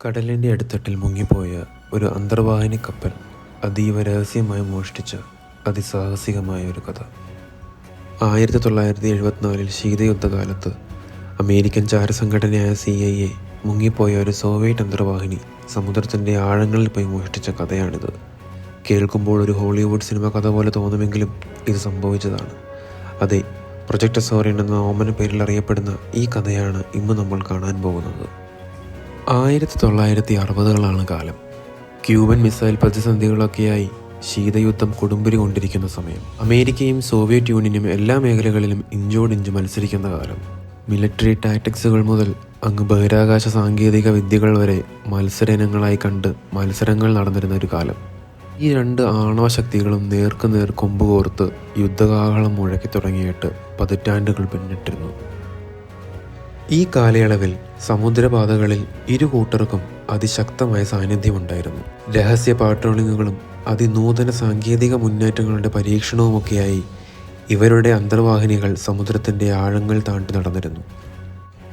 കടലിന്റെ അടിത്തട്ടിൽ മുങ്ങിപ്പോയ ഒരു അന്തർവാഹിനി കപ്പൽ അതീവ രഹസ്യമായി മോഷ്ടിച്ച അതിസാഹസികമായ ഒരു കഥ. ആയിരത്തി തൊള്ളായിരത്തി എഴുപത്തിനാലിൽ ശീതയുദ്ധകാലത്ത് അമേരിക്കൻ ചാരസംഘടനയായ സി ഐ എ മുങ്ങിപ്പോയ ഒരു സോവിയറ്റ് അന്തർവാഹിനി സമുദ്രത്തിന്റെ ആഴങ്ങളിൽ പോയി മോഷ്ടിച്ച കഥയാണിത്. കേൾക്കുമ്പോൾ ഒരു ഹോളിവുഡ് സിനിമ കഥ പോലെ തോന്നുമെങ്കിലും ഇത് സംഭവിച്ചതാണ്. അതെ പ്രൊജക്ട് സോറിയൻ എന്ന ഓമന പേരിൽ അറിയപ്പെടുന്ന ഈ കഥയാണ് ഇന്ന് നമ്മൾ കാണാൻ പോകുന്നത്. ആയിരത്തി തൊള്ളായിരത്തി അറുപതുകളാണ് കാലം. ക്യൂബൻ മിസൈൽ പ്രതിസന്ധികളൊക്കെയായി ശീതയുദ്ധം കൊടുമ്പിരി കൊണ്ടിരിക്കുന്ന സമയം. അമേരിക്കയും സോവിയറ്റ് യൂണിയനും എല്ലാ മേഖലകളിലും ഇഞ്ചോടിഞ്ച് മത്സരിക്കുന്ന കാലം. മിലിറ്ററി ടാക്ടിക്സുകൾ മുതൽ അങ്ങ് ബഹിരാകാശ സാങ്കേതിക വിദ്യകൾ വരെ മത്സര ഇനങ്ങളായി കണ്ട് മത്സരങ്ങൾ നടന്നിരുന്ന ഒരു കാലം. ഈ രണ്ട് ആണവ ശക്തികളും നേർക്കുനേർ കൊമ്പ് കോർത്ത് യുദ്ധകാഹളം മുഴക്കി തുടങ്ങിയിട്ട് പതിറ്റാണ്ടുകൾ പിന്നിട്ടിരുന്നു. ഈ കാലയളവിൽ സമുദ്രപാതകളിൽ ഇരു കൂട്ടർക്കും അതിശക്തമായ സാന്നിധ്യമുണ്ടായിരുന്നു. രഹസ്യ പാട്രോളിങ്ങുകളും അതിനൂതന സാങ്കേതിക മുന്നേറ്റങ്ങളുടെ പരീക്ഷണവുമൊക്കെയായി ഇവരുടെ അന്തർവാഹിനികൾ സമുദ്രത്തിന്റെ ആഴങ്ങൾ താണ്ടി നടന്നിരുന്നു.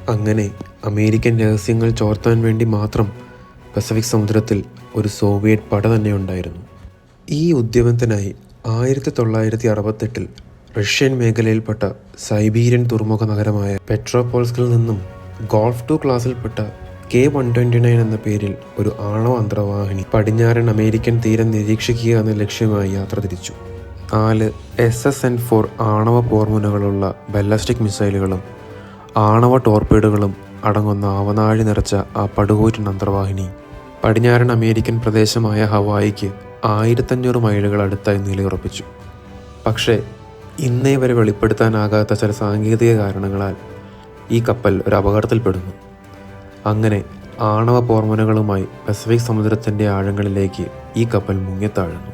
അങ്ങനെ അമേരിക്കൻ രഹസ്യങ്ങൾ ചോർത്താൻ വേണ്ടി മാത്രം പസഫിക് സമുദ്രത്തിൽ ഒരു സോവിയറ്റ് പട തന്നെ ഉണ്ടായിരുന്നു. ഈ ഉദ്യമത്തിനായി ആയിരത്തി തൊള്ളായിരത്തി അറുപത്തെട്ടിൽ റഷ്യൻ മേഖലയിൽപ്പെട്ട സൈബീരിയൻ തുറമുഖ നഗരമായ പെട്രോപോൾസ്കിൽ നിന്നും ഗോൾഫ് ടു ക്ലാസ്സിൽപ്പെട്ട കെ വൺ ട്വന്റി നയൻ എന്ന പേരിൽ ഒരു ആണവ അന്തർവാഹിനി പടിഞ്ഞാറൻ അമേരിക്കൻ തീരം നിരീക്ഷിക്കുക എന്ന ലക്ഷ്യമായി യാത്ര തിരിച്ചു. നാല് എസ് എസ് എൻ ഫോർ ആണവ പോർമുനകളുള്ള ബല്ലാസ്റ്റിക് മിസൈലുകളും ആണവ ടോർപേഡുകളും അടങ്ങുന്ന ആവനാഴി നിറച്ച ആ പടുകൂറ്റൻ അന്തർവാഹിനി പടിഞ്ഞാറൻ അമേരിക്കൻ പ്രദേശമായ ഹവായിക്ക് ആയിരത്തഞ്ഞൂറ് മൈലുകൾ അടുത്തായി നിലയുറപ്പിച്ചു. പക്ഷേ ഇന്നേ വരെ വെളിപ്പെടുത്താനാകാത്ത ചില സാങ്കേതിക കാരണങ്ങളാൽ ഈ കപ്പൽ ഒരു അപകടത്തിൽപ്പെടുന്നു. അങ്ങനെ ആണവ പോർമനകളുമായി പസഫിക് സമുദ്രത്തിന്റെ ആഴങ്ങളിലേക്ക് ഈ കപ്പൽ മുങ്ങിത്താഴുന്നു.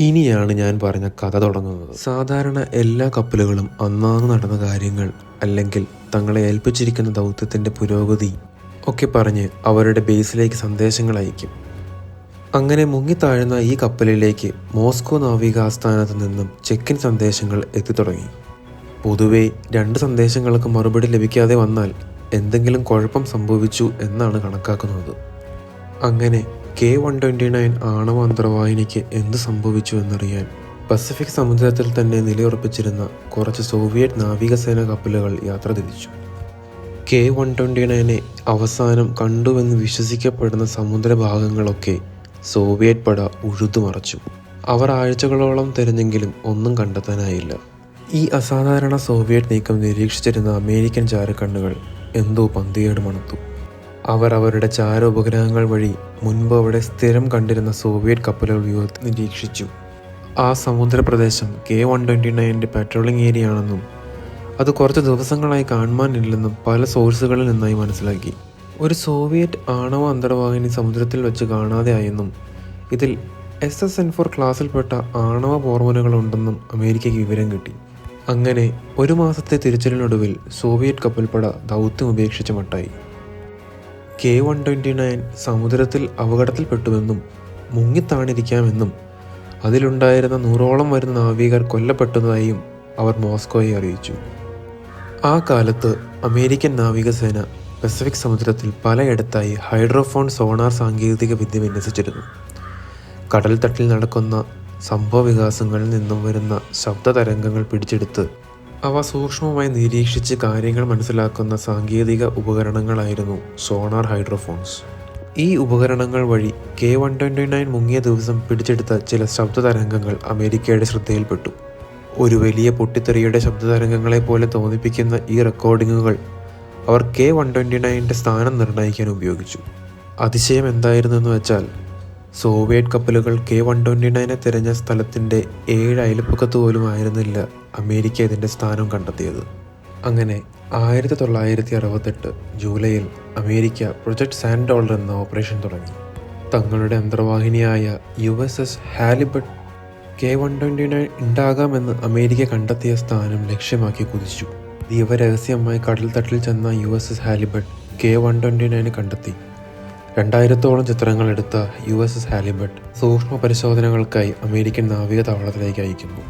ഇനിയാണ് ഞാൻ പറഞ്ഞ കഥ തുടങ്ങുന്നത്. സാധാരണ എല്ലാ കപ്പലുകളും അന്നാന്ന് നടന്ന കാര്യങ്ങൾ അല്ലെങ്കിൽ തങ്ങളെ ഏൽപ്പിച്ചിരിക്കുന്ന ദൗത്യത്തിന്റെ പുരോഗതി ഒക്കെ പറഞ്ഞ് അവരുടെ ബേസിലേക്ക് സന്ദേശങ്ങൾ അയക്കും അങ്ങനെ മുങ്ങിത്താഴുന്ന ഈ കപ്പലിലേക്ക് മോസ്കോ നാവിക ആസ്ഥാനത്ത് നിന്നും ചെക്കിൻ സന്ദേശങ്ങൾ എത്തിത്തുടങ്ങി. പൊതുവെ രണ്ട് സന്ദേശങ്ങൾക്ക് മറുപടി ലഭിക്കാതെ വന്നാൽ എന്തെങ്കിലും കുഴപ്പം സംഭവിച്ചു എന്നാണ് കണക്കാക്കുന്നത്. അങ്ങനെ കെ വൺ ട്വന്റി നയൻ ആണവ അന്തർവാഹിനിക്ക് എന്ത് സംഭവിച്ചു എന്നറിയാൻ പസഫിക് സമുദ്രത്തിൽ തന്നെ നിലയുറപ്പിച്ചിരുന്ന കുറച്ച് സോവിയറ്റ് നാവികസേന കപ്പലുകൾ യാത്ര തിരിച്ചു. കെ വൺ ട്വന്റി നയനെ അവസാനം കണ്ടുവെന്ന് വിശ്വസിക്കപ്പെടുന്ന സമുദ്രഭാഗങ്ങളൊക്കെ സോവിയറ്റ് പട ഉഴുതുമറച്ചു അവർ ആഴ്ചകളോളം തിരഞ്ഞെങ്കിലും ഒന്നും കണ്ടെത്താനായില്ല. ഈ അസാധാരണ സോവിയറ്റ് നീക്കം നിരീക്ഷിച്ചിരുന്ന അമേരിക്കൻ ചാരക്കണ്ണുകൾ എന്തോ പന്തിയേട് മണത്തു. അവർ അവരുടെ ചാര ഉപഗ്രഹങ്ങൾ വഴി മുൻപ് അവിടെ സ്ഥിരം കണ്ടിരുന്ന സോവിയറ്റ് കപ്പലുകൾ വ്യൂഹത്തിൽ നിരീക്ഷിച്ചു. ആ സമുദ്രപ്രദേശം കെ വൺ ട്വന്റി നയന്റെ പെട്രോളിംഗ് ഏരിയ ആണെന്നും അത് കുറച്ച് ദിവസങ്ങളായി കാണുവാനില്ലെന്നും പല സോഴ്സുകളിൽ നിന്നായി മനസ്സിലാക്കി. ഒരു സോവിയറ്റ് ആണവ അന്തർവാഹിനി സമുദ്രത്തിൽ വെച്ച് കാണാതെയായെന്നും ഇതിൽ എസ് എസ് എൻ ഫോർ ക്ലാസ്സിൽപ്പെട്ട ആണവ പോർമുനകളുണ്ടെന്നും അമേരിക്കയ്ക്ക് വിവരം കിട്ടി. അങ്ങനെ ഒരു മാസത്തെ തിരച്ചിലിനൊടുവിൽ സോവിയറ്റ് കപ്പൽപ്പട ദൗത്യം ഉപേക്ഷിച്ച് മട്ടായി. കെ വൺ ട്വന്റി നയൻ സമുദ്രത്തിൽ അപകടത്തിൽപ്പെട്ടുവെന്നും മുങ്ങിത്താണിരിക്കാമെന്നും അതിലുണ്ടായിരുന്ന നൂറോളം വരുന്ന നാവികർ കൊല്ലപ്പെട്ടതായും അവർ മോസ്കോയെ അറിയിച്ചു. ആ കാലത്ത് അമേരിക്കൻ നാവികസേന പസഫിക് സമുദ്രത്തിൽ പലയിടത്തായി ഹൈഡ്രോഫോൺ സോണാർ സാങ്കേതിക വിദ്യ വിന്യസിച്ചിരുന്നു. കടൽ തട്ടിൽ നടക്കുന്ന സംഭവ വികാസങ്ങളിൽ നിന്നും വരുന്ന ശബ്ദ തരംഗങ്ങൾ പിടിച്ചെടുത്ത് അവ സൂക്ഷ്മമായി നിരീക്ഷിച്ച് കാര്യങ്ങൾ മനസ്സിലാക്കുന്ന സാങ്കേതിക ഉപകരണങ്ങളായിരുന്നു സോണാർ ഹൈഡ്രോഫോൺസ്. ഈ ഉപകരണങ്ങൾ വഴി കെ വൺ ട്വന്റി നയൻ മുങ്ങിയ ദിവസം പിടിച്ചെടുത്ത ചില ശബ്ദ തരംഗങ്ങൾ അമേരിക്കയുടെ ശ്രദ്ധയിൽപ്പെട്ടു. ഒരു വലിയ പൊട്ടിത്തെറിയുടെ ശബ്ദതരംഗങ്ങളെ പോലെ തോന്നിപ്പിക്കുന്ന ഈ റെക്കോർഡിങ്ങുകൾ അവർ കെ വൺ ട്വന്റി നയന്റെ സ്ഥാനം നിർണയിക്കാൻ ഉപയോഗിച്ചു. അതിശയം എന്തായിരുന്നു എന്ന് വെച്ചാൽ സോവിയറ്റ് കപ്പലുകൾ കെ വൺ ട്വന്റി നയനെ തിരഞ്ഞ സ്ഥലത്തിന്റെ ഏഴ് അയൽപ്പക്കത്ത് പോലും ആയിരുന്നില്ല അമേരിക്ക ഇതിന്റെ സ്ഥാനം കണ്ടെത്തിയത്. അങ്ങനെ ആയിരത്തി തൊള്ളായിരത്തി അറുപത്തെട്ട് ജൂലൈയിൽ അമേരിക്ക പ്രൊജക്ട് സാൻഡ് ഡോളർ എന്ന ഓപ്പറേഷൻ തുടങ്ങി. തങ്ങളുടെ അന്തർവാഹിനിയായ U S S Halibut K one twenty nine ഉണ്ടാകാമെന്ന് America കണ്ടെത്തിയ സ്ഥാനം ലക്ഷ്യമാക്കി കുതിച്ചു. ദീപരഹസ്യമായി രഹസ്യമായി കടൽത്തട്ടിൽ ചെന്ന U S S Halibut K one twenty nine കണ്ടെത്തി. രണ്ടായിരത്തോളം ചിത്രങ്ങൾ എടുത്ത യു എസ് എസ് ഹാലിബട്ട് സൂക്ഷ്മ പരിശോധനകൾക്കായി അമേരിക്കൻ നാവിക താവളത്തിലേക്ക് അയക്കുന്നു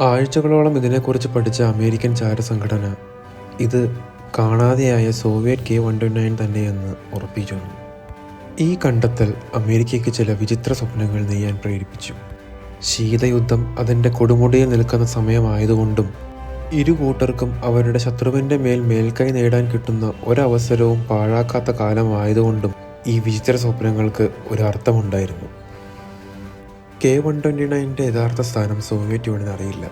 ആഴ്ചകളോളം ഇതിനെക്കുറിച്ച് പഠിച്ച അമേരിക്കൻ ചാരസംഘടന ഇത് കാണാതെയായ Soviet K one twenty nine തന്നെയെന്ന് ഉറപ്പിച്ചു ഈ കണ്ടെത്തൽ അമേരിക്കയ്ക്ക് ചില വിചിത്ര സ്വപ്നങ്ങൾ നെയ്യാൻ പ്രേരിപ്പിച്ചു. ശീതയുദ്ധം അതിന്റെ കൊടുമുടിയിൽ നിൽക്കുന്ന സമയമായതുകൊണ്ടും ഇരു കൂട്ടർക്കും അവരുടെ ശത്രുവിന്റെ മേൽ മേൽക്കൈ നേടാൻ കിട്ടുന്ന ഒരവസരവും പാഴാക്കാത്ത കാലമായതുകൊണ്ടും ഈ വിചിത്ര സ്വപ്നങ്ങൾക്ക് ഒരു അർത്ഥമുണ്ടായിരുന്നു. കെ വൺ ട്വന്റി നയന്റെ യഥാർത്ഥ സ്ഥാനം സോവിയറ്റ് യൂണിയൻ അറിയില്ല.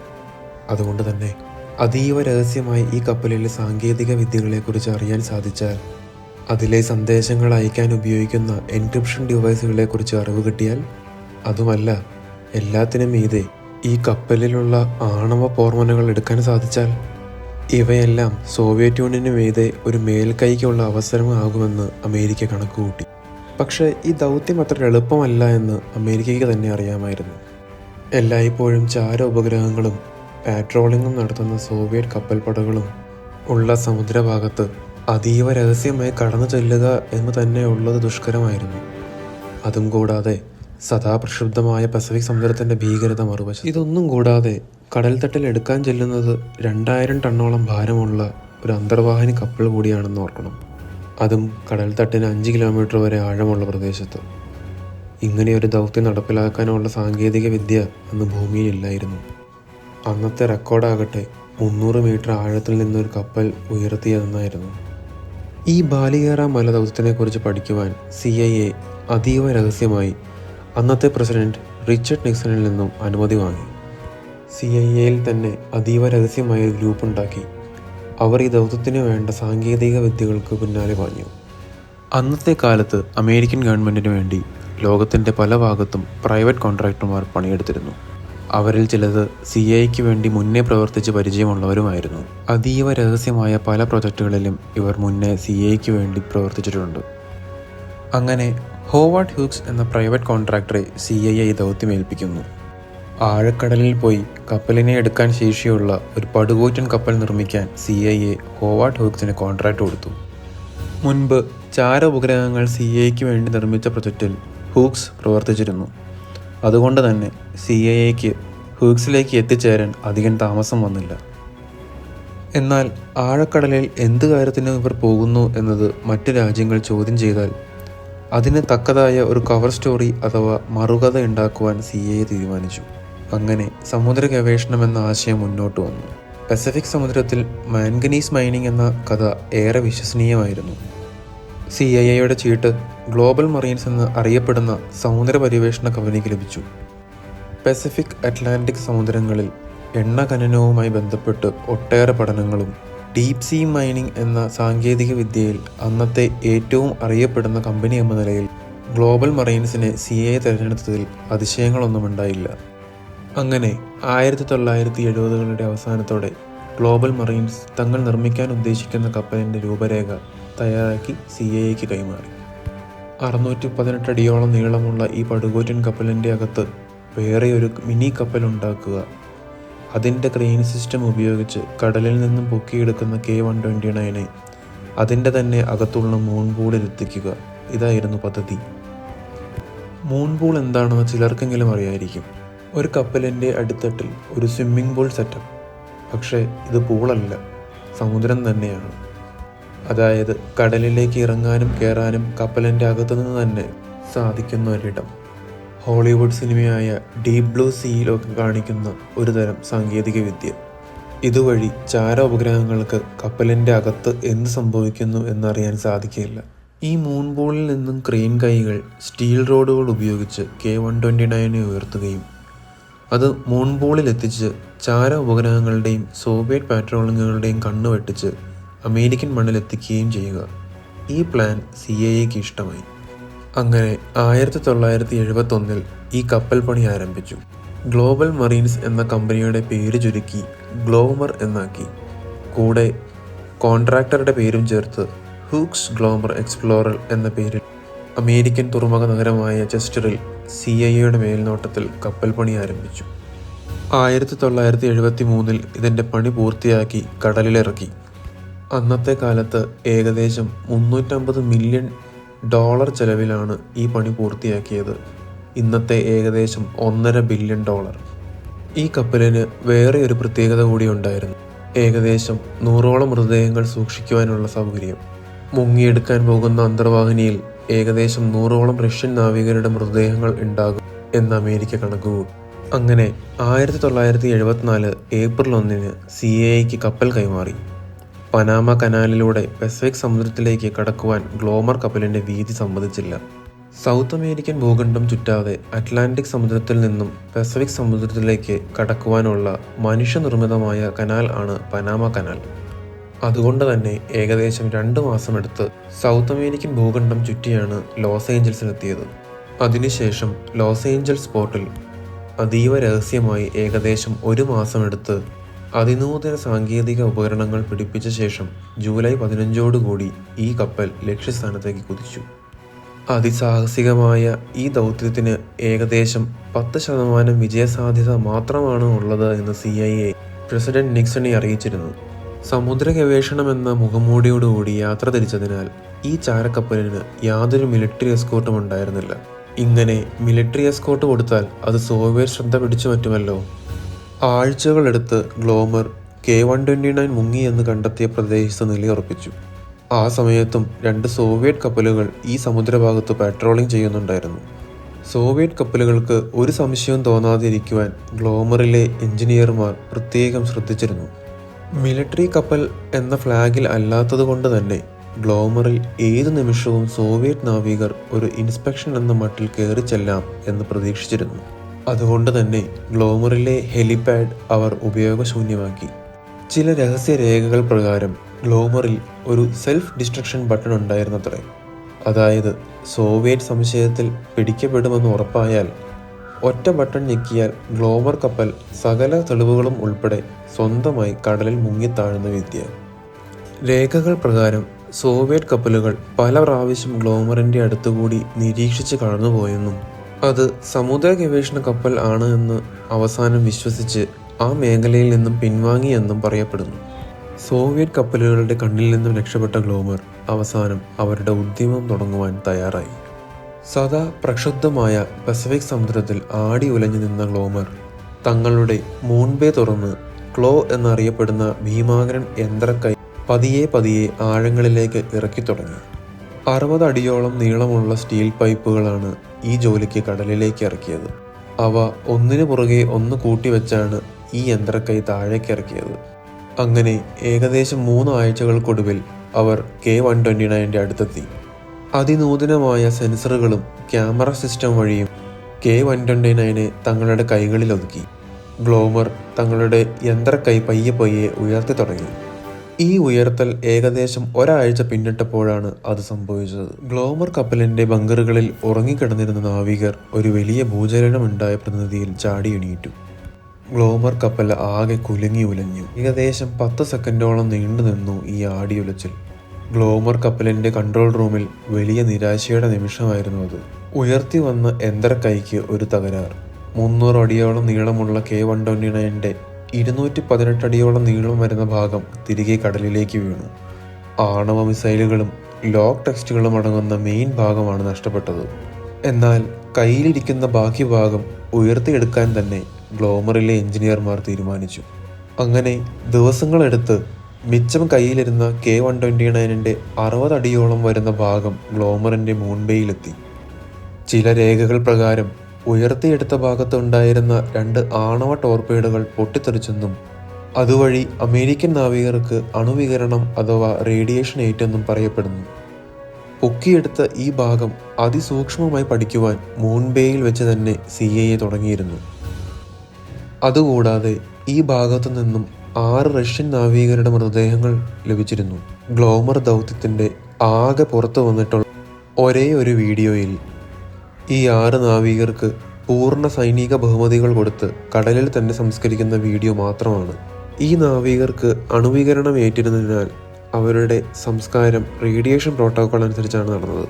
അതുകൊണ്ട് തന്നെ അതീവ രഹസ്യമായി ഈ കപ്പലിലെ സാങ്കേതിക വിദ്യകളെക്കുറിച്ച് അറിയാൻ സാധിച്ചാൽ അതിലെ സന്ദേശങ്ങൾ അയക്കാൻ ഉപയോഗിക്കുന്ന എൻക്രിപ്ഷൻ ഡിവൈസുകളെക്കുറിച്ച് അറിവ് കിട്ടിയാൽ അതുമല്ല എല്ലാത്തിനും മീതെ ഈ കപ്പലിലുള്ള ആണവ പോർമനകൾ എടുക്കാൻ സാധിച്ചാൽ ഇവയെല്ലാം സോവിയറ്റ് യൂണിയന് മീതെ ഒരു മേൽക്കൈക്കുള്ള അവസരമാകുമെന്ന് അമേരിക്ക കണക്കുകൂട്ടി. പക്ഷേ ഈ ദൗത്യം അത്ര എളുപ്പമല്ല എന്ന് അമേരിക്കയ്ക്ക് തന്നെ അറിയാമായിരുന്നു. എല്ലായ്പ്പോഴും ചാര ഉപഗ്രഹങ്ങളും പാട്രോളിങ്ങും നടത്തുന്ന സോവിയറ്റ് കപ്പൽപ്പടകളും ഉള്ള സമുദ്രഭാഗത്ത് അതീവ രഹസ്യമായി കടന്നു ചെല്ലുക എന്ന് തന്നെ ഉള്ളത് ദുഷ്കരമായിരുന്നു. അതും കൂടാതെ സദാ പ്രക്ഷുബ്ധമായ പസഫിക് സമുദ്രത്തിന്റെ ഭീകരത മറുവശം ഇതൊന്നും കൂടാതെ കടൽത്തട്ടിൽ എടുക്കാൻ ചെല്ലുന്നത് രണ്ടായിരം ടണ്ണോളം ഭാരമുള്ള ഒരു അന്തർവാഹിനി കപ്പൽ കൂടിയാണെന്ന് ഓർക്കണം. അതും കടൽത്തട്ടിന് അഞ്ച് കിലോമീറ്റർ വരെ ആഴമുള്ള പ്രദേശത്ത്. ഇങ്ങനെയൊരു ദൗത്യം നടപ്പിലാക്കാനുള്ള സാങ്കേതിക വിദ്യ അന്ന് ഭൂമിയിലില്ലായിരുന്നു അന്നത്തെ റെക്കോർഡാകട്ടെ മുന്നൂറ് മീറ്റർ ആഴത്തിൽ നിന്നൊരു കപ്പൽ ഉയർത്തിയതെന്നായിരുന്നു ഈ ബാലികേറ മല ദൗത്യത്തിനെക്കുറിച്ച് പഠിക്കുവാൻ സി ഐ എ അതീവ രഹസ്യമായി അന്നത്തെ പ്രസിഡന്റ് റിച്ചർഡ് നിക്സണിൽ നിന്നും അനുമതി വാങ്ങി. സി ഐ എയിൽ തന്നെ അതീവ രഹസ്യമായ ഒരു ഗ്രൂപ്പ് ഉണ്ടാക്കി അവർ ഈ ദൗത്യത്തിന് വേണ്ട സാങ്കേതിക വിദ്യകൾക്ക് പിന്നാലെ പാഞ്ഞു. അന്നത്തെ കാലത്ത് അമേരിക്കൻ ഗവൺമെന്റിന് വേണ്ടി ലോകത്തിന്റെ പല ഭാഗത്തും പ്രൈവറ്റ് കോൺട്രാക്ടർമാർ പണിയെടുത്തിരുന്നു. അവരിൽ ചിലത് സി ഐക്ക് വേണ്ടി മുന്നേ പ്രവർത്തിച്ച് പരിചയമുള്ളവരുമായിരുന്നു. അതീവ രഹസ്യമായ പല പ്രൊജക്റ്റുകളിലും ഇവർ മുന്നേ സി ഐക്ക് വേണ്ടി പ്രവർത്തിച്ചിട്ടുണ്ട്. അങ്ങനെ ഹോവാർഡ് ഹ്യൂക്സ് എന്ന പ്രൈവറ്റ് കോൺട്രാക്ടറെ സി ഐ ഐ ദൗത്യം ഏൽപ്പിക്കുന്നു ആഴക്കടലിൽ പോയി കപ്പലിനെ എടുക്കാൻ ശേഷിയുള്ള ഒരു പടുകൂറ്റൻ കപ്പൽ നിർമ്മിക്കാൻ സി ഐ എ ഹോവാർഡ് ഹ്യൂക്സിന് കോൺട്രാക്ട് കൊടുത്തു. മുൻപ് ചാര ഉപഗ്രഹങ്ങൾ സി ഐക്ക് വേണ്ടി നിർമ്മിച്ച പ്രൊജക്റ്റിൽ ഹൂക്സ് പ്രവർത്തിച്ചിരുന്നു. അതുകൊണ്ട് തന്നെ സി ഐ എക്ക് ഹൂക്സിലേക്ക് എത്തിച്ചേരാൻ അധികം താമസം വന്നില്ല. എന്നാൽ ആഴക്കടലിൽ എന്ത് കാര്യത്തിനും ഇവർ പോകുന്നു എന്നത് മറ്റ് രാജ്യങ്ങൾ ചോദ്യം ചെയ്താൽ അതിന് തക്കതായ ഒരു കവർ സ്റ്റോറി അഥവാ മറുകഥ ഉണ്ടാക്കുവാൻ സി എ തീരുമാനിച്ചു. അങ്ങനെ സമുദ്ര ഗവേഷണം എന്ന ആശയം മുന്നോട്ട് വന്നു. പസഫിക് സമുദ്രത്തിൽ മാൻഗനീസ് മൈനിങ് എന്ന കഥ ഏറെ വിശ്വസനീയമായിരുന്നു. സി ഐ എയുടെ ചീട്ട് ഗ്ലോബൽ മറീൻസ് എന്ന് അറിയപ്പെടുന്ന സമുദ്ര പര്യവേഷണ കമ്പനിക്ക് ലഭിച്ചു. പസഫിക് അറ്റ്ലാന്റിക് സമുദ്രങ്ങളിൽ എണ്ണ ഖനനവുമായി ബന്ധപ്പെട്ട് ഒട്ടേറെ പഠനങ്ങളും ഡീപ് സീ മൈനിങ് എന്ന സാങ്കേതിക വിദ്യയിൽ അന്നത്തെ ഏറ്റവും അറിയപ്പെടുന്ന കമ്പനി എന്ന നിലയിൽ ഗ്ലോബൽ മറൈൻസിനെ സി എ തിരഞ്ഞെടുത്തതിൽ അതിശയങ്ങളൊന്നും ഉണ്ടായില്ല അങ്ങനെ ആയിരത്തി തൊള്ളായിരത്തി എഴുപതുകളുടെ അവസാനത്തോടെ ഗ്ലോബൽ മറൈൻസ് തങ്ങൾ നിർമ്മിക്കാൻ ഉദ്ദേശിക്കുന്ന കപ്പലിന്റെ രൂപരേഖ തയ്യാറാക്കി സി എക്ക് കൈമാറി. അറുന്നൂറ്റി പതിനെട്ട് അടിയോളം നീളമുള്ള ഈ പടുകോറ്റൻ കപ്പലിന്റെ അകത്ത് വേറെ ഒരു മിനി കപ്പൽ ഉണ്ടാക്കുക അതിന്റെ ക്രെയിൻ സിസ്റ്റം ഉപയോഗിച്ച് കടലിൽ നിന്നും പൊക്കിയെടുക്കുന്ന കെ വൺ ട്വന്റി നയനെ അതിന്റെ തന്നെ അകത്തുള്ള മൂൺ പൂളിലെത്തിക്കുക ഇതായിരുന്നു പദ്ധതി. മൂൺപൂൾ എന്താണെന്ന് ചിലർക്കെങ്കിലും അറിയായിരിക്കും. ഒരു കപ്പലിന്റെ അടിത്തട്ടിൽ ഒരു സ്വിമ്മിംഗ് പൂൾ സെറ്റപ്പ് പക്ഷേ ഇത് പൂളല്ല സമുദ്രം തന്നെയാണ്. അതായത് കടലിലേക്ക് ഇറങ്ങാനും കയറാനും കപ്പലിന്റെ അകത്തുനിന്ന് തന്നെ സാധിക്കുന്ന ഒരിടം. ഹോളിവുഡ് സിനിമയായ ഡീപ് ബ്ലൂ സീയിലൊക്കെ കാണിക്കുന്ന ഒരു തരം സാങ്കേതിക വിദ്യ ഇതുവഴി ചാര ഉപഗ്രഹങ്ങൾക്ക് കപ്പലിന്റെ അകത്ത് എന്ത് സംഭവിക്കുന്നു എന്നറിയാൻ സാധിക്കില്ല ഈ മൂൺബോളിൽ നിന്നും ക്രെയിൻ കൈകൾ സ്റ്റീൽ റോഡുകൾ ഉപയോഗിച്ച് കെ വൺ ട്വന്റി നയനെ ഉയർത്തുകയും അത് മൂൺബോളിൽ എത്തിച്ച് ചാര ഉപഗ്രഹങ്ങളുടെയും സോവിയറ്റ് പാട്രോളിങ്ങുകളുടെയും കണ്ണ് വെട്ടിച്ച് അമേരിക്കൻ മണ്ണിലെത്തിക്കുകയും ചെയ്യുക. ഈ പ്ലാൻ സി എക്ക് ഇഷ്ടമായി. അങ്ങനെ ആയിരത്തി തൊള്ളായിരത്തി എഴുപത്തൊന്നിൽ ഈ കപ്പൽ പണി ആരംഭിച്ചു. ഗ്ലോബൽ മറീൻസ് എന്ന കമ്പനിയുടെ പേര് ചുരുക്കി ഗ്ലോമർ എന്നാക്കി. കൂടെ കോൺട്രാക്ടറുടെ പേരും ചേർത്ത് ഹൂക്സ് ഗ്ലോമർ എക്സ്പ്ലോറർ എന്ന പേരിൽ അമേരിക്കൻ തുറമുഖ നഗരമായ ചെസ്റ്ററിൽ സി ഐ എയുടെ മേൽനോട്ടത്തിൽ കപ്പൽ പണി ആരംഭിച്ചു. ആയിരത്തി തൊള്ളായിരത്തി എഴുപത്തി മൂന്നിൽ ഇതിന്റെ പണി പൂർത്തിയാക്കി കടലിലിറക്കി. അന്നത്തെ കാലത്ത് ഏകദേശം മുന്നൂറ്റമ്പത് മില്യൺ ഡോളർ ചെലവിലാണ് ഈ പണി പൂർത്തിയാക്കിയത്. ഇന്നത്തെ ഏകദേശം ഒന്നര ബില്യൺ ഡോളർ. ഈ കപ്പലിന് വേറെ ഒരു പ്രത്യേകത കൂടി ഉണ്ടായിരുന്നു. ഏകദേശം നൂറോളം മൃതദേഹങ്ങൾ സൂക്ഷിക്കുവാനുള്ള സൗകര്യം. മുങ്ങിയെടുക്കാൻ പോകുന്ന അന്തർവാഹിനിയിൽ ഏകദേശം നൂറോളം റഷ്യൻ നാവികരുടെ മൃതദേഹങ്ങൾ ഉണ്ടാകും എന്ന് അമേരിക്ക കണക്കുകൂട്ടി അങ്ങനെ ആയിരത്തി തൊള്ളായിരത്തി എഴുപത്തിനാല് ഏപ്രിൽ ഒന്നിന് സി എ ഐക്ക് കപ്പൽ കൈമാറി. പനാമ കനാലിലൂടെ പസഫിക് സമുദ്രത്തിലേക്ക് കടക്കുവാൻ ഗ്ലോമർ കപ്പലിന്റെ വീതി സമ്മതിച്ചില്ല. സൗത്ത് അമേരിക്കൻ ഭൂഖണ്ഡം ചുറ്റാതെ അറ്റ്ലാന്റിക് സമുദ്രത്തിൽ നിന്നും പസഫിക് സമുദ്രത്തിലേക്ക് കടക്കുവാനുള്ള മനുഷ്യനിർമ്മിതമായ കനാൽ ആണ് പനാമ കനാൽ. അതുകൊണ്ട് തന്നെ ഏകദേശം രണ്ട് മാസമെടുത്ത് സൗത്ത് അമേരിക്കൻ ഭൂഖണ്ഡം ചുറ്റിയാണ് ലോസ് ഏഞ്ചൽസിലെത്തിയത്. അതിനുശേഷം ലോസ് ഏഞ്ചൽസ് പോർട്ടിൽ അതീവ രഹസ്യമായി ഏകദേശം ഒരു മാസമെടുത്ത് അതിനൂതന സാങ്കേതിക ഉപകരണങ്ങൾ പിടിപ്പിച്ച ശേഷം ജൂലൈ പതിനഞ്ചോടുകൂടി ഈ കപ്പൽ ലക്ഷ്യസ്ഥാനത്തേക്ക് കുതിച്ചു. അതിസാഹസികമായ ഈ ദൗത്യത്തിന് ഏകദേശം പത്ത് ശതമാനം വിജയസാധ്യത മാത്രമാണ് ഉള്ളത് എന്ന് സി ഐ എ പ്രസിഡന്റ് നിക്സണെ അറിയിച്ചിരുന്നു. സമുദ്ര ഗവേഷണം എന്ന മുഖംമൂടിയോടുകൂടി യാത്ര തിരിച്ചതിനാൽ ഈ ചാരക്കപ്പലിന് യാതൊരു മിലിറ്ററി എസ്കോർട്ടും ഉണ്ടായിരുന്നില്ല. ഇങ്ങനെ മിലിറ്ററി എസ്കോർട്ട് കൊടുത്താൽ അത് സോവിയറ്റ് ശ്രദ്ധ പിടിച്ചു പറ്റുമല്ലോ ആഴ്ചകളെടുത്ത് Glomar K one twenty nine മുങ്ങി എന്ന് കണ്ടെത്തിയ പ്രദേശത്ത് നിലയുറപ്പിച്ചു. ആ സമയത്തും രണ്ട് സോവിയറ്റ് കപ്പലുകൾ ഈ സമുദ്രഭാഗത്ത് പാട്രോളിംഗ് ചെയ്യുന്നുണ്ടായിരുന്നു. സോവിയറ്റ് കപ്പലുകൾക്ക് ഒരു സംശയവും തോന്നാതിരിക്കുവാൻ ഗ്ലോമറിലെ എഞ്ചിനീയർമാർ പ്രത്യേകം ശ്രദ്ധിച്ചിരുന്നു. മിലിറ്ററി കപ്പൽ എന്ന ഫ്ലാഗിൽ അല്ലാത്തതുകൊണ്ട് തന്നെ ഗ്ലോമറിൽ ഏത് നിമിഷവും സോവിയറ്റ് നാവികർ ഒരു ഇൻസ്പെക്ഷൻ എന്ന മട്ടിൽ കയറി ചെല്ലാം എന്ന് പ്രതീക്ഷിച്ചിരുന്നു. അതുകൊണ്ട് തന്നെ ഗ്ലോമറിലെ ഹെലിപാഡ് അവർ ഉപയോഗശൂന്യമാക്കി. ചില രഹസ്യ രേഖകൾ പ്രകാരം ഗ്ലോമറിൽ ഒരു സെൽഫ് ഡിസ്ട്രക്ഷൻ ബട്ടൺ ഉണ്ടായിരുന്നത്രേ. അതായത് സോവിയറ്റ് സംശയത്തിൽ പിടിക്കപ്പെടുമെന്ന് ഉറപ്പായാൽ ഒറ്റ ബട്ടൺ ഞെക്കിയാൽ ഗ്ലോമർ കപ്പൽ സകല തെളിവുകളും ഉൾപ്പെടെ സ്വന്തമായി കടലിൽ മുങ്ങിത്താഴുന്ന വിദ്യ. രേഖകൾ പ്രകാരം സോവിയറ്റ് കപ്പലുകൾ പല പ്രാവശ്യം ഗ്ലോമറിന്റെ അടുത്തുകൂടി നിരീക്ഷിച്ച് കടന്നുപോയെന്നും അത് സമുദ്ര ഗവേഷണ കപ്പൽ ആണ് എന്ന് അവസാനം വിശ്വസിച്ച് ആ മേഖലയിൽ നിന്നും പിൻവാങ്ങിയെന്നും പറയപ്പെടുന്നു. സോവിയറ്റ് കപ്പലുകളുടെ കണ്ണിൽ നിന്നും രക്ഷപ്പെട്ട ഗ്ലോമർ അവസാനം അവരുടെ ഉദ്യമം തുടങ്ങുവാൻ തയ്യാറായി. സദാ പ്രക്ഷുബ്ധമായ പസഫിക് സമുദ്രത്തിൽ ആടി ഉലഞ്ഞു നിന്ന ഗ്ലോമർ തങ്ങളുടെ മൂൺബേ തുറന്ന് ക്ലോ എന്നറിയപ്പെടുന്ന ഭീമാകരൻ യന്ത്രക്കൈ പതിയെ പതിയെ ആഴങ്ങളിലേക്ക് ഇറക്കി തുടങ്ങി അറുപത് അടിയോളം നീളമുള്ള സ്റ്റീൽ പൈപ്പുകളാണ് ഈ ജോലിക്ക് കടലിലേക്ക് ഇറക്കിയത്. അവ ഒന്നിനു പുറകെ ഒന്ന് കൂട്ടിവെച്ചാണ് ഈ യന്ത്രക്കൈ താഴേക്ക് ഇറക്കിയത്. അങ്ങനെ ഏകദേശം മൂന്ന് ആഴ്ചകൾക്കൊടുവിൽ അവർ കെ വൺ ട്വന്റി നയന്റെ അടുത്തെത്തി. അതിനൂതനമായ സെൻസറുകളും ക്യാമറ സിസ്റ്റം വഴിയും കെ വൺ ട്വന്റി നയനെ തങ്ങളുടെ കൈകളിൽ ഒതുക്കി. ഗ്ലോമർ തങ്ങളുടെ യന്ത്രക്കൈ പയ്യെ പയ്യെ ഉയർത്തി തുടങ്ങി. ഈ ഉയർത്തൽ ഏകദേശം ഒരാഴ്ച പിന്നിട്ടപ്പോഴാണ് അത് സംഭവിച്ചത്. ഗ്ലോമർ കപ്പലിന്റെ ബങ്കറുകളിൽ ഉറങ്ങിക്കിടന്നിരുന്ന നാവികർ ഒരു വലിയ ഭൂചലനമുണ്ടായ പ്രതിനിധിയിൽ ചാടി എണീറ്റു. ഗ്ലോമർ കപ്പൽ ആകെ കുലുങ്ങി ഉലഞ്ഞു. ഏകദേശം പത്ത് സെക്കൻഡോളം നീണ്ടു നിന്നു ഈ ആടിയുലച്ചിൽ. ഗ്ലോമർ കപ്പലിന്റെ കൺട്രോൾ റൂമിൽ വലിയ നിരാശയുടെ നിമിഷമായിരുന്നു അത്. ഉയർത്തി വന്ന കൈക്ക് ഒരു തകരാർ. മുന്നൂറ് അടിയോളം നീളമുള്ള കെ വൺ ട്വന്റി നയന്റെ ഇരുന്നൂറ്റി പതിനെട്ട് അടിയോളം നീളം വരുന്ന ഭാഗം തിരികെ കടലിലേക്ക് വീണു. ആണവ മിസൈലുകളും ലോക്ക് ടെക്സ്റ്റുകളും അടങ്ങുന്ന മെയിൻ ഭാഗമാണ് നഷ്ടപ്പെട്ടത്. എന്നാൽ കയ്യിലിരിക്കുന്ന ബാക്കി ഭാഗം ഉയർത്തിയെടുക്കാൻ തന്നെ ഗ്ലോമറിലെ എഞ്ചിനീയർമാർ തീരുമാനിച്ചു. അങ്ങനെ ദിവസങ്ങളെടുത്ത് മിച്ചം കയ്യിലിരുന്ന കെ വൺ ട്വന്റി നയനിന്റെ അറുപതടിയോളം വരുന്ന ഭാഗം ഗ്ലോമറിന്റെ മുൻപേയിലെത്തി. ചില രേഖകൾ പ്രകാരം ഉയർത്തിയെടുത്ത ഭാഗത്ത് ഉണ്ടായിരുന്ന രണ്ട് ആണവ ടോർപേഡുകൾ പൊട്ടിത്തെറിച്ചെന്നും അതുവഴി അമേരിക്കൻ നാവികർക്ക് അണുവികരണം അഥവാ റേഡിയേഷൻ ഏറ്റെന്നും പറയപ്പെടുന്നു. പൊക്കിയെടുത്ത ഈ ഭാഗം അതിസൂക്ഷ്മമായി പഠിക്കുവാൻ മൂൺബേയിൽ വെച്ച് തന്നെ സി ഐ എ തുടങ്ങിയിരുന്നു. അതുകൂടാതെ ഈ ഭാഗത്തു നിന്നും ആറ് റഷ്യൻ നാവികരുടെ മൃതദേഹങ്ങൾ ലഭിച്ചിരുന്നു. ഗ്ലോമർ ദൗത്യത്തിന്റെ ആകെ പുറത്തു വന്നിട്ടുള്ള ഒരേ ഒരു വീഡിയോയിൽ ഈ ആറ് നാവികർക്ക് പൂർണ സൈനിക ബഹുമതികൾ കൊടുത്ത് കടലിൽ തന്നെ സംസ്കരിക്കുന്ന വീഡിയോ മാത്രമാണ്. ഈ നാവികർക്ക് അണുവീകരണം ഏറ്റിരുന്നതിനാൽ അവരുടെ സംസ്കാരം റേഡിയേഷൻ പ്രോട്ടോകോൾ അനുസരിച്ചാണ് നടന്നത്.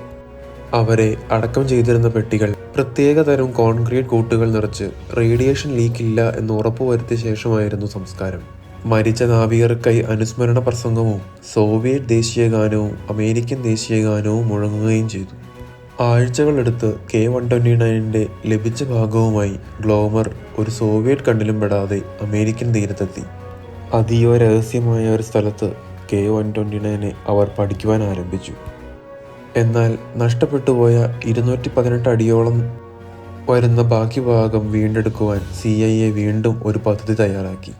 അവരെ അടക്കം ചെയ്തിരുന്ന പെട്ടികൾ പ്രത്യേക തരം കോൺക്രീറ്റ് കൂട്ടുകൾ നിറച്ച് റേഡിയേഷൻ ലീക്ക് ഇല്ല എന്ന് ഉറപ്പുവരുത്തിയ ശേഷമായിരുന്നു സംസ്കാരം. മരിച്ച നാവികർക്കായി അനുസ്മരണ പ്രസംഗവും സോവിയറ്റ് ദേശീയ ഗാനവും അമേരിക്കൻ ദേശീയ ഗാനവും മുഴങ്ങുകയും ചെയ്തു. ആഴ്ചകളെടുത്ത് കെ വൺ ട്വന്റി നയനിന്റെ ലഭിച്ച ഭാഗവുമായി ഗ്ലോമർ ഒരു സോവിയറ്റ് കണ്ടിലും പെടാതെ അമേരിക്കൻ തീരത്തെത്തി. അതീവ രഹസ്യമായ ഒരു സ്ഥലത്ത് കെ വൺ ട്വന്റി നയനെ അവർ പഠിക്കുവാൻ ആരംഭിച്ചു. എന്നാൽ നഷ്ടപ്പെട്ടു പോയ ഇരുന്നൂറ്റി പതിനെട്ട് അടിയോളം വരുന്ന ബാക്കി ഭാഗം വീണ്ടെടുക്കുവാൻ സി ഐ എ വീണ്ടും ഒരു പദ്ധതി തയ്യാറാക്കി.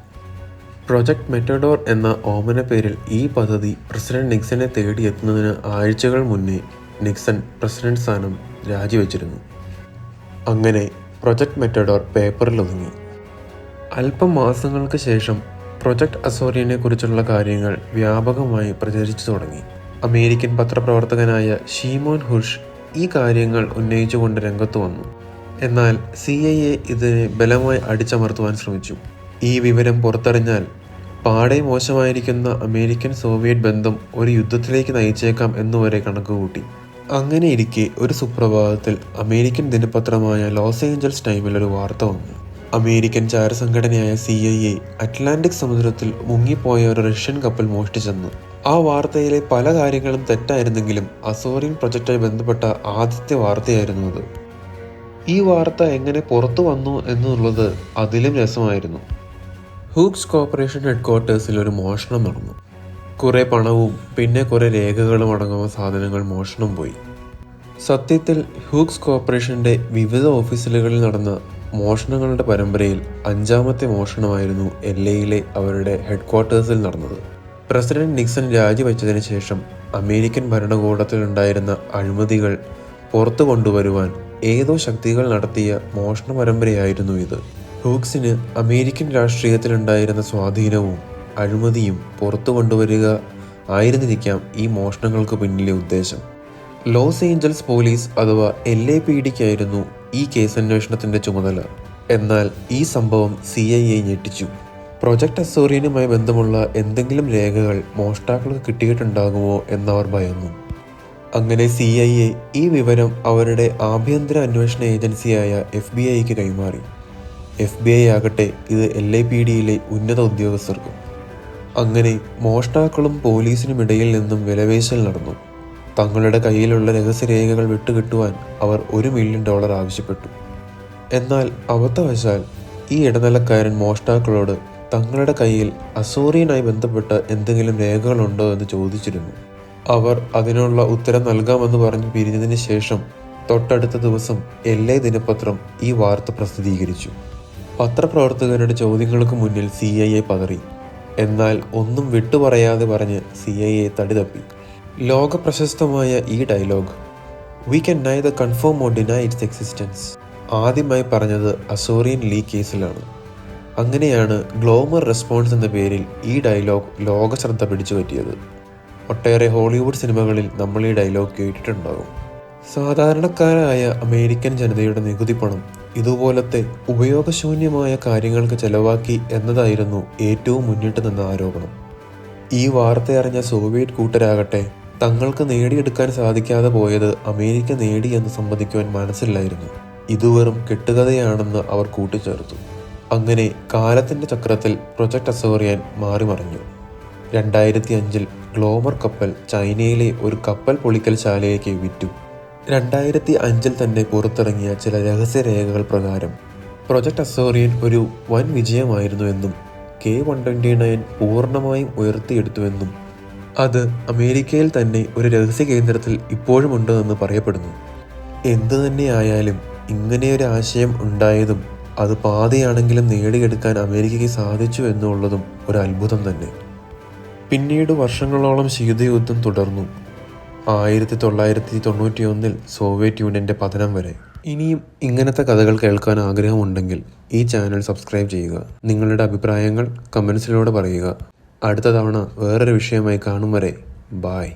പ്രൊജക്ട് മെറ്റഡോർ എന്ന ഓമന പേരിൽ ഈ പദ്ധതി പ്രസിഡന്റ് നിക്സനെ തേടിയെത്തുന്നതിന് ആഴ്ചകൾ മുന്നേ നിക്സൺ പ്രസിഡന്റ് സ്ഥാനം രാജിവെച്ചിരുന്നു. അങ്ങനെ പ്രൊജക്ട് മെറ്റഡോർ പേപ്പറിൽ ഒതുങ്ങി അല്പം മാസങ്ങൾക്ക് ശേഷം പ്രൊജക്ട് അസോറിയനെ കുറിച്ചുള്ള കാര്യങ്ങൾ വ്യാപകമായി പ്രചരിച്ചു തുടങ്ങി. അമേരിക്കൻ പത്രപ്രവർത്തകനായ ഷീമോൻ ഹുഷ് ഈ കാര്യങ്ങൾ ഉന്നയിച്ചുകൊണ്ട് രംഗത്ത് വന്നു. എന്നാൽ സി ഐ എ ഇതിനെ ബലമായി അടിച്ചമർത്തുവാൻ ശ്രമിച്ചു. ഈ വിവരം പുറത്തറിഞ്ഞാൽ പാടെ മോശമായിരിക്കുന്ന അമേരിക്കൻ സോവിയറ്റ് ബന്ധം ഒരു യുദ്ധത്തിലേക്ക് നയിച്ചേക്കാം എന്നുവരെ കണക്കുകൂട്ടി. അങ്ങനെ ഇരിക്കെ ഒരു സുപ്രഭാതത്തിൽ അമേരിക്കൻ ദിനപത്രമായ ലോസ് ഏഞ്ചൽസ് ടൈമിൽ ഒരു വാർത്ത വന്നു. അമേരിക്കൻ ചാരസംഘടനയായ സി ഐ എ അറ്റ്ലാന്റിക് സമുദ്രത്തിൽ മുങ്ങിപ്പോയ ഒരു റഷ്യൻ കപ്പൽ മോഷ്ടിച്ചെന്നു. ആ വാർത്തയിലെ പല കാര്യങ്ങളും തെറ്റായിരുന്നെങ്കിലും അസോറിയൻ പ്രൊജക്റ്റായി ബന്ധപ്പെട്ട ആദ്യത്തെ വാർത്തയായിരുന്നു അത്. ഈ വാർത്ത എങ്ങനെ പുറത്തു വന്നു എന്നുള്ളത് അതിലും രസമായിരുന്നു. ഹൂക്സ് കോർപ്പറേഷൻ ഹെഡ്ക്വാർട്ടേഴ്സിൽ ഒരു മോഷണം നടന്നു. കുറെ പണവും പിന്നെ കുറേ രേഖകളും അടങ്ങുന്ന സാധനങ്ങൾ മോഷണം പോയി. സത്യത്തിൽ ഹൂക്സ് കോർപ്പറേഷന്റെ വിവിധ ഓഫീസുകളിൽ നടന്ന മോഷണങ്ങളുടെ പരമ്പരയിൽ അഞ്ചാമത്തെ മോഷണമായിരുന്നു എൽ എയിലെ അവരുടെ ഹെഡ്ക്വാർട്ടേഴ്സിൽ നടന്നത്. പ്രസിഡന്റ് നിക്സൺ രാജിവെച്ചതിന് ശേഷം അമേരിക്കൻ ഭരണകൂടത്തിലുണ്ടായിരുന്ന അഴിമതികൾ പുറത്തു കൊണ്ടുവരുവാൻ ഏതോ ശക്തികൾ നടത്തിയ മോഷണ പരമ്പരയായിരുന്നു ഇത്. ഹൂക്സിന് അമേരിക്കൻ രാഷ്ട്രീയത്തിലുണ്ടായിരുന്ന സ്വാധീനവും അഴിമതിയും പുറത്തു കൊണ്ടുവരിക ആയിരുന്നിരിക്കാം ഈ മോഷണങ്ങൾക്ക് പിന്നിലെ ഉദ്ദേശം. ലോസ് ഏഞ്ചൽസ് പോലീസ് അഥവാ എൽ എ പി ഡിക്കായിരുന്നു ഈ കേസന്വേഷണത്തിന്റെ ചുമതല. എന്നാൽ ഈ സംഭവം സി ഐ എ ഞെട്ടിച്ചു. പ്രൊജക്ട് അസോറിയനുമായി ബന്ധമുള്ള എന്തെങ്കിലും രേഖകൾ മോഷ്ടാക്കൾക്ക് കിട്ടിയിട്ടുണ്ടാകുമോ എന്നവർ ഭയന്നു. അങ്ങനെ സി ഐ എ ഈ വിവരം അവരുടെ ആഭ്യന്തര അന്വേഷണ ഏജൻസിയായ എഫ് ബി ഐക്ക് കൈമാറി. എഫ് ബി ഐ ആകട്ടെ ഇത് എൽ എ പി ഡിയിലെ ഉന്നത ഉദ്യോഗസ്ഥർക്കും. അങ്ങനെ മോഷ്ടാക്കളും പോലീസിനും ഇടയിൽ നിന്നും വിലവേശൽ നടന്നു. തങ്ങളുടെ കയ്യിലുള്ള രഹസ്യരേഖകൾ വിട്ടുകിട്ടുവാൻ അവർ ഒരു മില്യൺ ഡോളർ ആവശ്യപ്പെട്ടു. എന്നാൽ അബദ്ധവശാൽ ഈ ഇടനിലക്കാരൻ മോഷ്ടാക്കളോട് തങ്ങളുടെ കയ്യിൽ അസൂറിയനായി ബന്ധപ്പെട്ട എന്തെങ്കിലും രേഖകളുണ്ടോ എന്ന് ചോദിച്ചിരുന്നു. അവർ അതിനുള്ള ഉത്തരം നൽകാമെന്ന് പറഞ്ഞ് പിരിഞ്ഞതിന് ശേഷം തൊട്ടടുത്ത ദിവസം എൽ എ ദിനപത്രം ഈ വാർത്ത പ്രസിദ്ധീകരിച്ചു. പത്രപ്രവർത്തകരുടെ ചോദ്യങ്ങൾക്ക് മുന്നിൽ സി ഐ എ പതറി. എന്നാൽ ഒന്നും വിട്ടുപറയാതെ പറഞ്ഞ് സി ഐ എ തടിതപ്പി. ലോക പ്രശസ്തമായ ഈ dialogue we can the confirm or deny its existence ആദ്യമായി പറഞ്ഞത് അസോറിയൻ ലീ കേസിലാണ്. അങ്ങനെയാണ് ഗ്ലോമർ റെസ്പോൺസ് എന്ന പേരിൽ ഈ ഡയലോഗ് ലോക ശ്രദ്ധ പിടിച്ചു പറ്റിയത് ഒട്ടേറെ ഹോളിവുഡ് സിനിമകളിൽ നമ്മൾ ഈ ഡയലോഗ് കേട്ടിട്ടുണ്ടാകും. സാധാരണക്കാരായ അമേരിക്കൻ ജനതയുടെ നികുതി പണം ഇതുപോലത്തെ ഉപയോഗശൂന്യമായ കാര്യങ്ങൾക്ക് ചെലവാക്കി എന്നതായിരുന്നു ഏറ്റവും മുന്നിട്ട് നിന്ന ആരോപണം. ഈ വാർത്തയറിഞ്ഞ സോവിയറ്റ് കൂട്ടരാകട്ടെ തങ്ങൾക്ക് നേടിയെടുക്കാൻ സാധിക്കാതെ പോയത് അമേരിക്ക നേടി എന്ന് സമ്മതിക്കുവാൻ മനസ്സില്ലായിരുന്നു. ഇത് വെറും കെട്ടുകഥയാണെന്ന് അവർ കൂട്ടിച്ചേർത്തു. അങ്ങനെ കാലത്തിന്റെ ചക്രത്തിൽ പ്രൊജക്ട് അസോറിയാൻ മാറി മറിഞ്ഞു രണ്ടായിരത്തി അഞ്ചിൽ ഗ്ലോമർ കപ്പൽ ചൈനയിലെ ഒരു കപ്പൽ പൊളിക്കൽ ശാലയിലേക്ക് വിറ്റു. രണ്ടായിരത്തി അഞ്ചിൽ തന്നെ പുറത്തിറങ്ങിയ ചില രഹസ്യരേഖകൾ പ്രകാരം പ്രൊജക്ട് അസോറിയൻ ഒരു വൻ വിജയമായിരുന്നു എന്നും കെ വൺ ട്വന്റി നയൻ പൂർണമായും ഉയർത്തിയെടുത്തുവെന്നും അത് അമേരിക്കയിൽ തന്നെ ഒരു രഹസ്യ കേന്ദ്രത്തിൽ ഇപ്പോഴും എന്ന് പറയപ്പെടുന്നു. എന്തു തന്നെയായാലും ഇങ്ങനെയൊരു ആശയം ഉണ്ടായതും അത് പാതയാണെങ്കിലും നേടിയെടുക്കാൻ അമേരിക്കയ്ക്ക് സാധിച്ചു എന്നുള്ളതും ഒരു അത്ഭുതം തന്നെ. പിന്നീട് വർഷങ്ങളോളം ശീതയുദ്ധം തുടർന്നു. ആയിരത്തി തൊള്ളായിരത്തി തൊണ്ണൂറ്റി ഒന്നിൽ സോവിയറ്റ് യൂണിയന്റെ പതനം വരെ. ഇനിയും ഇങ്ങനത്തെ കഥകൾ കേൾക്കാൻ ആഗ്രഹമുണ്ടെങ്കിൽ ഈ ചാനൽ സബ്സ്ക്രൈബ് ചെയ്യുക. നിങ്ങളുടെ അഭിപ്രായങ്ങൾ കമൻസിലൂടെ പറയുക. അടുത്ത തവണ വേറൊരു വിഷയമായി കാണും വരെ. ബായ്.